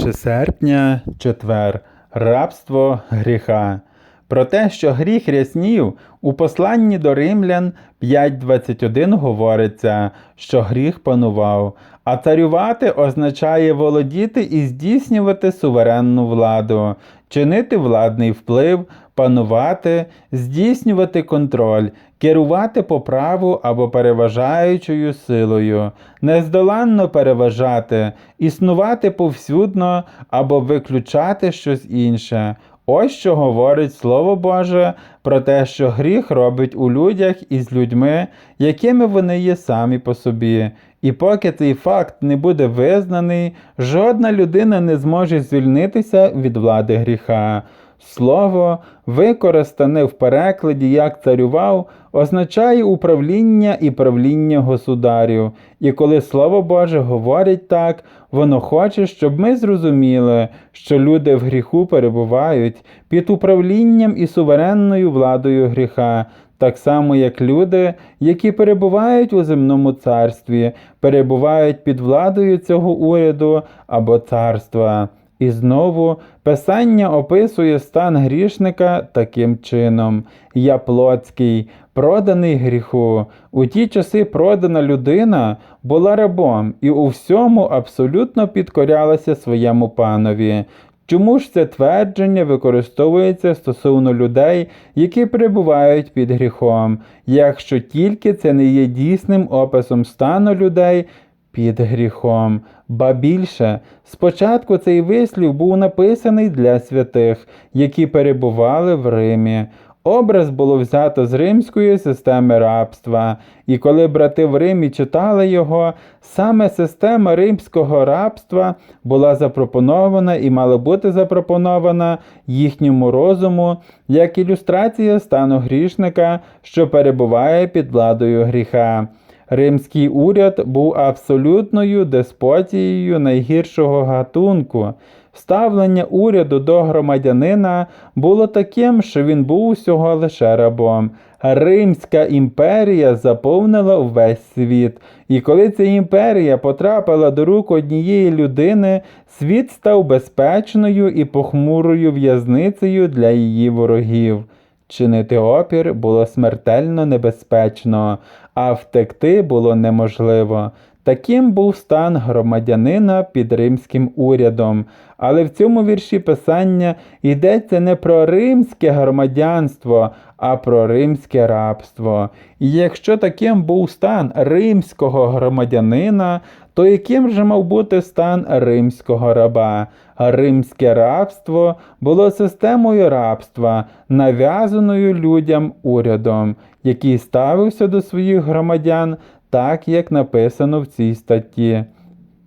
1 серпня, четвер, рабство гріха. Про те, що гріх ряснів, у посланні до римлян 5.21 говориться, що гріх панував, а царювати означає володіти і здійснювати суверенну владу, чинити владний вплив, панувати, здійснювати контроль, керувати по праву або переважаючою силою, нездоланно переважати, існувати повсюдно або виключати щось інше. Ось що говорить Слово Боже про те, що гріх робить у людях із людьми, якими вони є самі по собі. І поки цей факт не буде визнаний, жодна людина не зможе звільнитися від влади гріха. Слово, використане в перекладі як царював, означає управління і правління государів. І коли Слово Боже говорить так, воно хоче, щоб ми зрозуміли, що люди в гріху перебувають під управлінням і суверенною владою гріха. Так само, як люди, які перебувають у земному царстві, перебувають під владою цього уряду або царства. І знову Писання описує стан грішника таким чином: Я плотський, проданий гріху. У ті часи продана людина була рабом і у всьому абсолютно підкорялася своєму панові. Чому ж це твердження використовується стосовно людей, які перебувають під гріхом, якщо тільки це не є дійсним описом стану людей під гріхом? Ба більше, спочатку цей вислів був написаний для святих, які перебували в Римі. Образ було взято з римської системи рабства, і коли брати в Римі читали його, саме система римського рабства була запропонована і мала бути запропонована їхньому розуму як ілюстрація стану грішника, що перебуває під владою гріха. Римський уряд був абсолютною деспотією найгіршого гатунку. Ставлення уряду до громадянина було таким, що він був усього лише рабом. Римська імперія заповнила увесь світ, і коли ця імперія потрапила до рук однієї людини, світ став безпечною і похмурою в'язницею для її ворогів. Чинити опір було смертельно небезпечно, а втекти було неможливо. Таким був стан громадянина під римським урядом, але в цьому вірші писання йдеться не про римське громадянство, а про римське рабство. І якщо таким був стан римського громадянина, то яким же мав бути стан римського раба? Римське рабство було системою рабства, нав'язаною людям урядом, який ставився до своїх громадян так, як написано в цій статті.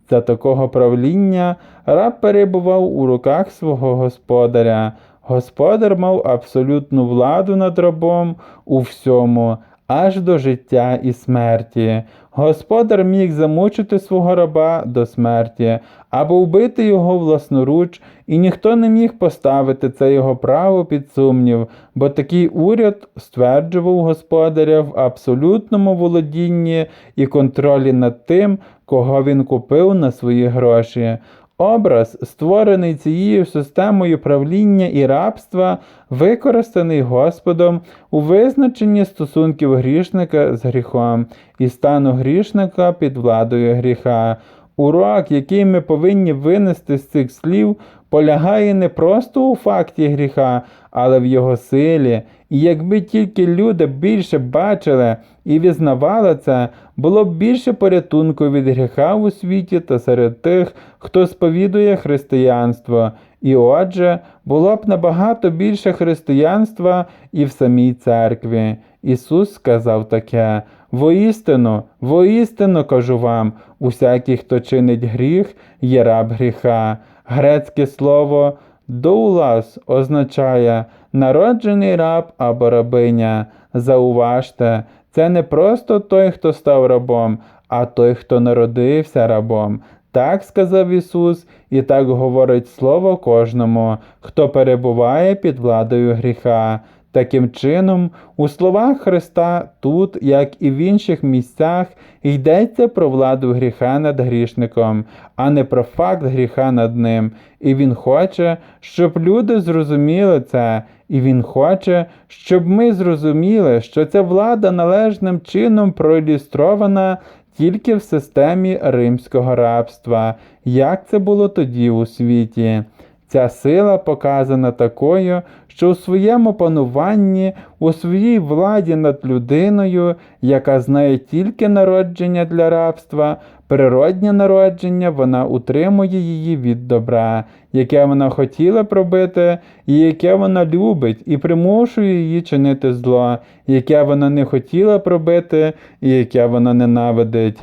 За такого правління раб перебував у руках свого господаря. Господар мав абсолютну владу над рабом у всьому, аж до життя і смерті. Господар міг замучити свого раба до смерті або вбити його власноруч, і ніхто не міг поставити це його право під сумнів, бо такий уряд стверджував господаря в абсолютному володінні і контролі над тим, кого він купив на свої гроші. Образ, створений цією системою правління і рабства, використаний Господом у визначенні стосунків грішника з гріхом і стану грішника під владою гріха. Урок, який ми повинні винести з цих слів, полягає не просто у факті гріха, але в його силі. І якби тільки люди більше бачили і візнавали це, було б більше порятунку від гріха у світі та серед тих, хто сповідує християнство. І отже, було б набагато більше християнства і в самій церкві. Ісус сказав таке: воістину, воістину кажу вам, усякий, хто чинить гріх, є раб гріха. Грецьке слово доулас означає народжений раб або рабиня. Зауважте, це не просто той, хто став рабом, а той, хто народився рабом. Так сказав Ісус, і так говорить Слово кожному, хто перебуває під владою гріха. Таким чином, у словах Христа тут, як і в інших місцях, йдеться про владу гріха над грішником, а не про факт гріха над ним. І Він хоче, щоб люди зрозуміли це, і Він хоче, щоб ми зрозуміли, що ця влада належним чином проілюстрована тільки в системі римського рабства, як це було тоді у світі. Ця сила показана такою, що у своєму пануванні, у своїй владі над людиною, яка знає тільки народження для рабства, природнє народження, вона утримує її від добра, яке вона хотіла пробити, і яке вона любить, і примушує її чинити зло, яке вона не хотіла пробити, і яке вона ненавидить.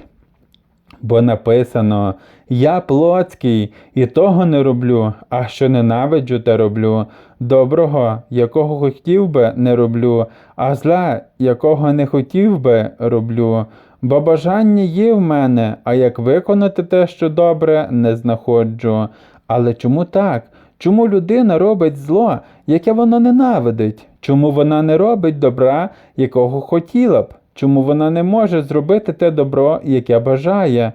Бо написано Я плотський, і того не роблю, а що ненавиджу, те роблю. Доброго, якого хотів би, не роблю, а зла, якого не хотів би, роблю. Бо бажання є в мене, а як виконати те, що добре, не знаходжу. Але чому так? Чому людина робить зло, яке вона ненавидить? Чому вона не робить добра, якого хотіла б? Чому вона не може зробити те добро, яке бажає?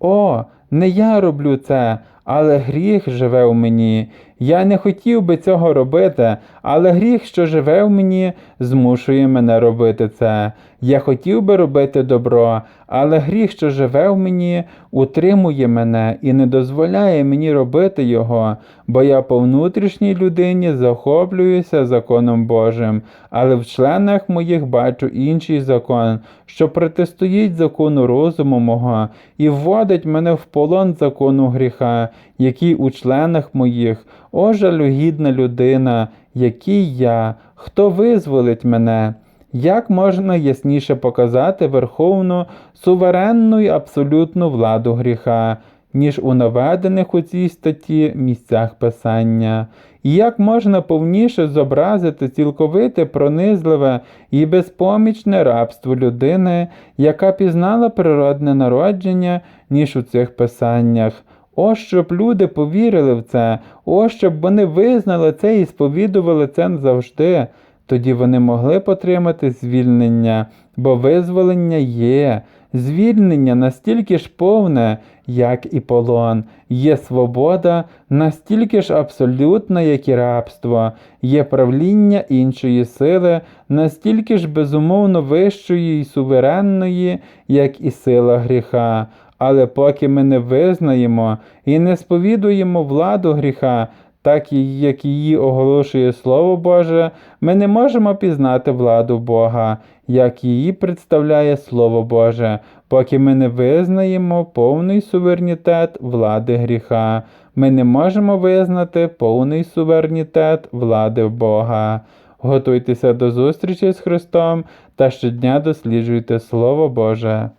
О, не я роблю це, але гріх живе у мені. Я не хотів би цього робити, але гріх, що живе в мені, змушує мене робити це. Я хотів би робити добро, але гріх, що живе в мені, утримує мене і не дозволяє мені робити його, бо я по внутрішній людині захоплююся законом Божим, але в членах моїх бачу інший закон, що протистоїть закону розуму мого і вводить мене в полон закону гріха, який у членах моїх, о жалюгідна людина, який я, хто визволить мене? Як можна ясніше показати верховну, суверенну і абсолютну владу гріха, ніж у наведених у цій статті місцях писання? І як можна повніше зобразити цілковите пронизливе і безпомічне рабство людини, яка пізнала природне народження, ніж у цих писаннях? О, щоб люди повірили в це, о, щоб вони визнали це і сповідували це завжди. Тоді вони могли б отримати звільнення, бо визволення є, звільнення настільки ж повне, як і полон, є свобода настільки ж абсолютна, як і рабство, є правління іншої сили, настільки ж безумовно вищої і суверенної, як і сила гріха. Але поки ми не визнаємо і не сповідуємо владу гріха, так як її оголошує Слово Боже, ми не можемо пізнати владу Бога, як її представляє Слово Боже, поки ми не визнаємо повний суверенітет влади гріха. Ми не можемо визнати повний суверенітет влади Бога. Готуйтеся до зустрічі з Христом та щодня досліджуйте Слово Боже.